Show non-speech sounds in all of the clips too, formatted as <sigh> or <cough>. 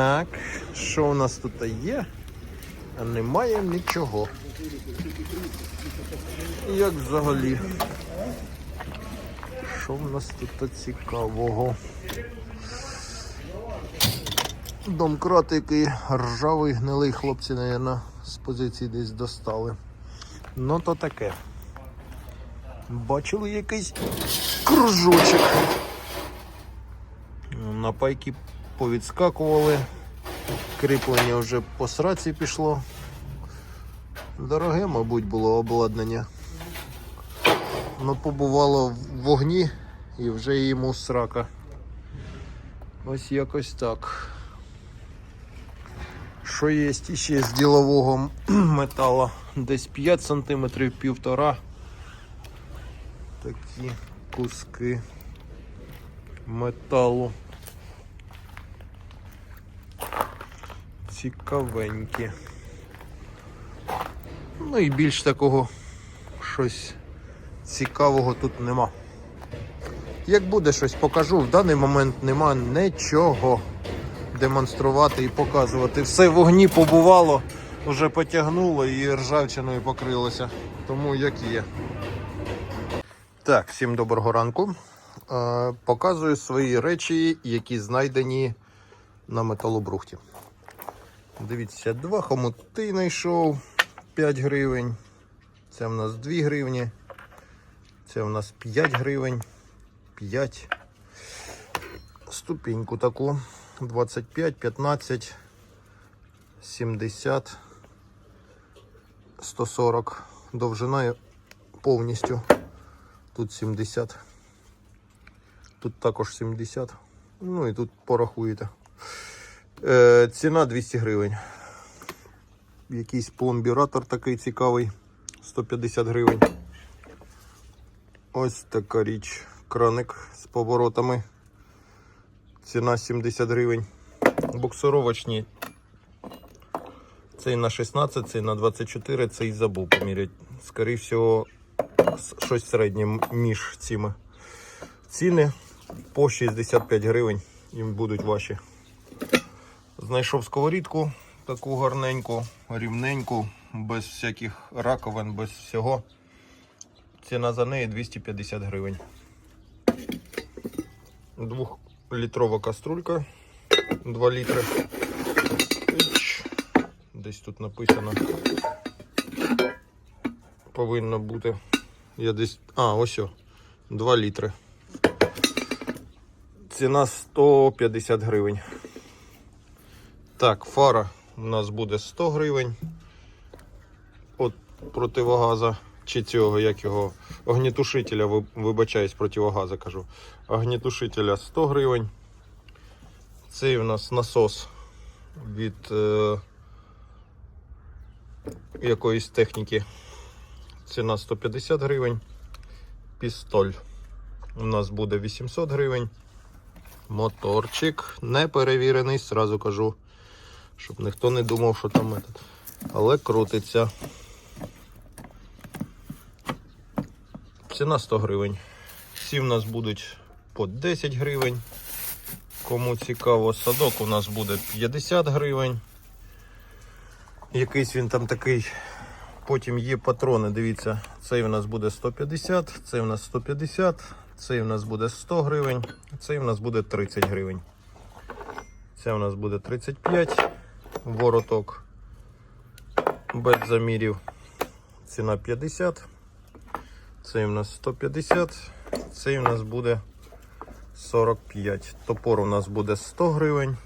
Так, що у нас тут є? Немає нічого. Як взагалі? Що в нас тут цікавого? Домкрат, який ржавий, гнилий хлопці, мабуть, з позиції десь достали. Ну то таке. Бачили якийсь кружочок. На пайки повідскакували. Кріплення вже по сраці пішло. Дороге, мабуть, було обладнання. Ну, побувало в вогні і вже йому срака. Ось якось так. Що є ще з ділового <clears throat> металу? Десь 5 см, півтора. Такі куски металу. Цікавенькі. Ну і більш такого щось цікавого тут нема. Як буде щось покажу, в даний момент нема нічого демонструвати і показувати. Все в вогні побувало, вже потягнуло і ржавчиною покрилося. Тому як є. Так, всім доброго ранку. Е, показую свої речі, які знайдені на металобрухті. Дивіться, два хомути знайшов 5 гривень. Це в нас 2 гривні. Це в нас 5 гривень. 5. Ступіньку таку. 25, 15, 70, 140. Довжина повністю. Тут 70. Тут також 70. Ну і тут порахуєте. Е, ціна 200 гривень. Якийсь пломбіратор такий цікавий. 150 гривень. Ось така річ. Краник з поворотами. Ціна 70 гривень. Буксировочні. Цей на 16, цей на 24, цей забув поміряти. Скоріше всього, щось середнє між цими. Ціни по 65 гривень. Їм будуть ваші. Знайшов сковорідку таку гарненьку, рівненьку, без всяких раковин, без всього. Ціна за неї 250 гривень. Двохлітрова каструлька 2 літри. Десь тут написано. Повинно бути. Я десь. А, ось. о, 2 літри. Ціна 150 гривень. Так, фара у нас буде 100 гривень. От противогаза. Чи цього, як його, огнітушителя, ви- вибачаюсь, противогаза кажу. Огнітушителя 100 гривень. Цей у нас насос від е, якоїсь техніки. Ціна 150 гривень. Пістоль у нас буде 800 гривень. Моторчик не перевірений, сразу кажу, щоб ніхто не думав, що там метод. Але крутиться. Ціна 100 гривень. Всі в нас будуть по 10 гривень. Кому цікаво, садок у нас буде 50 гривень. Якийсь він там такий. Потім є патрони. Дивіться, цей у нас буде 150, цей у нас 150, цей у нас буде 100 гривень, цей у нас буде 30 гривень. Це у нас буде 35 вороток без замірів. Ціна 50. Цей у нас 150, цей у нас буде 45. Топор у нас буде 100 гривень.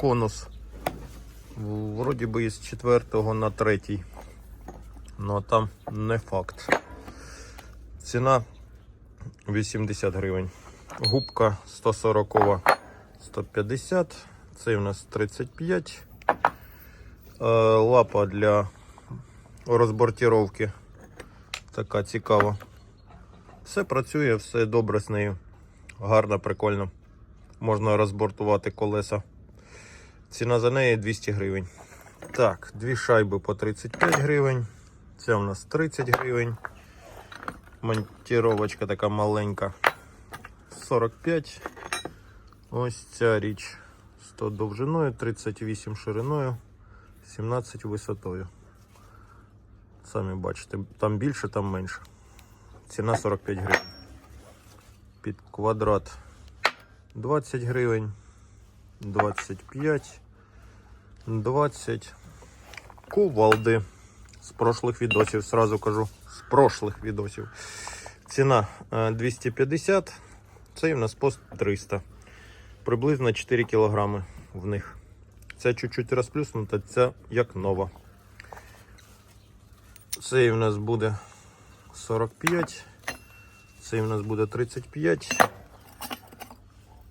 Конус. Вроді би із 4 на 3. Ну а там не факт. Ціна 80 гривень. Губка 140 150. Цей у нас 35. Е, Лапа для розбортировки. Така цікава. Все працює, все добре з нею. Гарно, прикольно. Можна розбортувати колеса. Ціна за неї 200 гривень. Так, дві шайби по 35 гривень. Це у нас 30 гривень. Монтіровочка така маленька. 45. Ось ця річ 100 довжиною, 38 шириною, 17 висотою. Самі бачите, там більше, там менше. Ціна 45 гривень. Під квадрат 20 гривень, 25, 20. Кувалди з прошлих відосів, сразу кажу, з прошлих відосів. Ціна е, 250, цей у нас пост 300. Приблизно 4 кілограми в них. Це чуть-чуть розплюснута, це як нова. Цей у нас буде 45, цей у нас буде 35.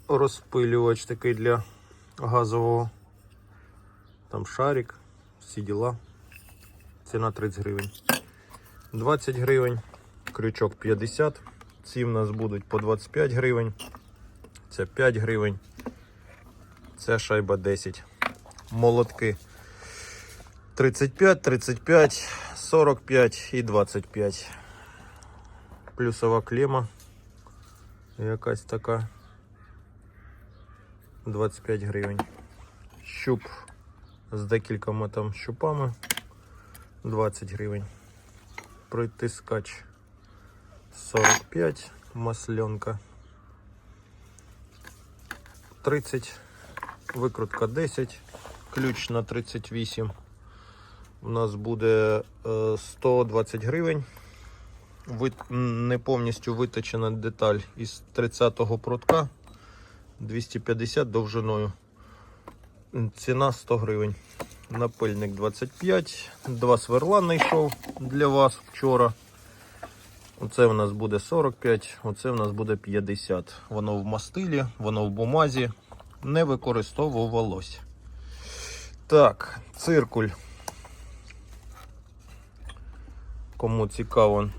Розпилювач такий для газового. Там шарик, всі діла. Ціна 30 гривень. 20 гривень, крючок 50. Ці в нас будуть по 25 гривень. Це 5 гривень. Це шайба 10. Молотки 35, 35, 45 і 25. Плюсова клема. Якась така. 25 гривень. Щуп з декількома там щупами. 20 гривень. Притискач 45, масленка 30, викрутка 10, ключ на 38. У нас буде е, 120 гривень. Ви, не повністю виточена деталь із 30-го прутка 250 довжиною. Ціна 100 гривень. Напильник 25. Два сверла знайшов для вас вчора. Оце в нас буде 45, оце в нас буде 50. Воно в мастилі, воно в бумазі. Не використовувалось. Так, циркуль. Кому цікаво,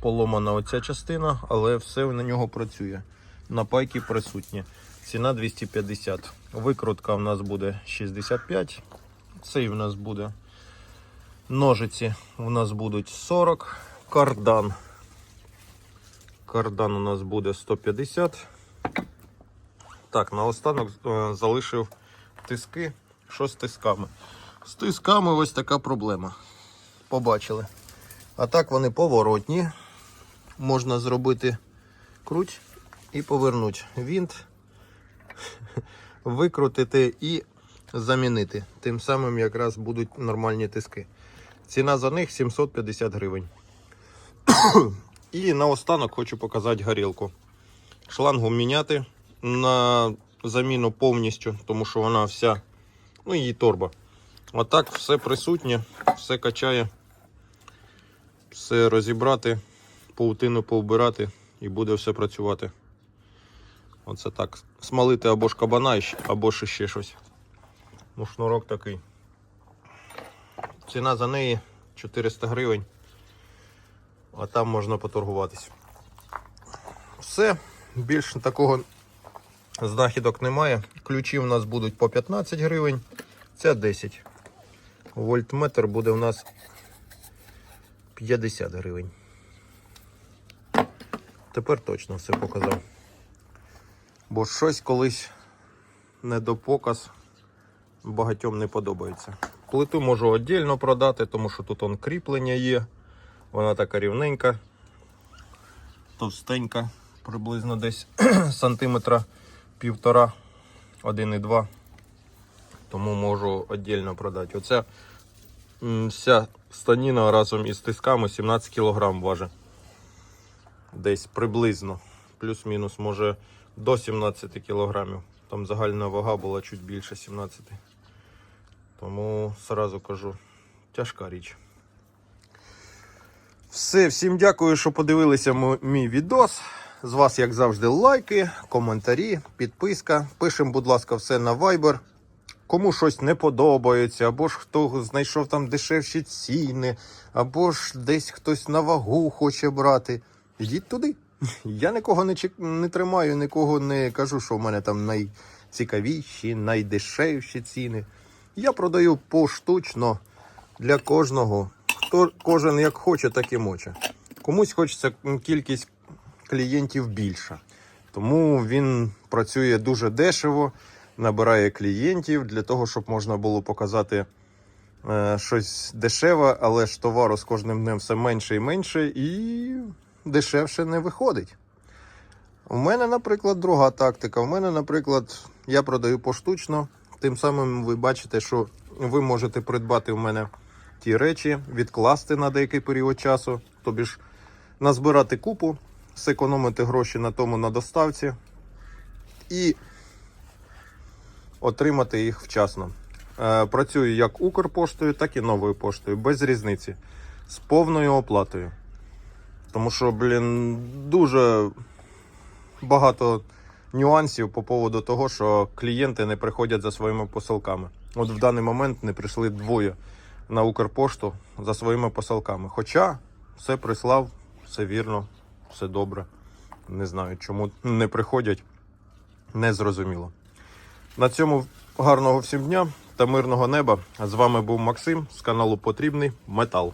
поломана оця частина, але все на нього працює. На пайки присутні. Ціна 250. Викрутка в нас буде 65. Цей в нас буде ножиці. У нас будуть 40. Кардан. Кардан у нас буде 150. Так, наостанок е, залишив тиски. Що з тисками? З тисками ось така проблема. Побачили. А так вони поворотні. Можна зробити круть і повернути вінт, <laughs> викрутити і замінити. Тим самим якраз будуть нормальні тиски. Ціна за них 750 гривень. <coughs> І наостанок хочу показати горілку. Шлангу міняти на заміну повністю, тому що вона вся, ну її торба. Отак все присутнє, все качає, все розібрати, паутину повбирати і буде все працювати. Оце так. Смалити або ж кабана, або ж ще щось. Ну, шнурок такий. Ціна за неї 400 гривень. А там можна поторгуватись. Все, більше такого знахідок немає. Ключі у нас будуть по 15 гривень, це 10. Вольтметр буде у нас 50 гривень. Тепер точно все показав. Бо щось колись не до показ багатьом не подобається. Плиту можу віддільно продати, тому що тут он кріплення є. Вона така рівненька, товстенька, приблизно десь <clears throat> сантиметра півтора, один і два. Тому можу віддільно продати. Оця вся станіна разом із тисками 17 кг важить. Десь приблизно. Плюс-мінус, може до 17 кг. Там загальна вага була чуть більше 17. Тому сразу кажу, тяжка річ. Все, всім дякую, що подивилися мій відос. З вас, як завжди, лайки, коментарі, підписка. Пишемо, будь ласка, все на Viber. Кому щось не подобається, або ж хто знайшов там дешевші ціни, або ж десь хтось на вагу хоче брати. Йдіть туди. <laughs> Я нікого не, чек... не тримаю, нікого не кажу, що в мене там найцікавіші, найдешевші ціни. Я продаю поштучно для кожного. Хто кожен як хоче, так і моче. Комусь хочеться кількість клієнтів більша. Тому він працює дуже дешево. Набирає клієнтів для того, щоб можна було показати е, щось дешеве, але ж товару з кожним днем все менше і менше, і дешевше не виходить. У мене, наприклад, друга тактика. У мене, наприклад, я продаю поштучно. Тим самим ви бачите, що ви можете придбати у мене ті речі, відкласти на деякий період часу, тобі ж назбирати купу, зекономити гроші на тому на доставці і отримати їх вчасно. Е, Працюю як Укрпоштою, так і новою поштою, без різниці, з повною оплатою. Тому що, блін, дуже багато нюансів по поводу того, що клієнти не приходять за своїми посилками. От в даний момент не прийшли двоє на Укрпошту за своїми посилками. Хоча все прислав, все вірно, все добре. Не знаю, чому не приходять, не зрозуміло. На цьому гарного всім дня та мирного неба. З вами був Максим з каналу Потрібний Метал.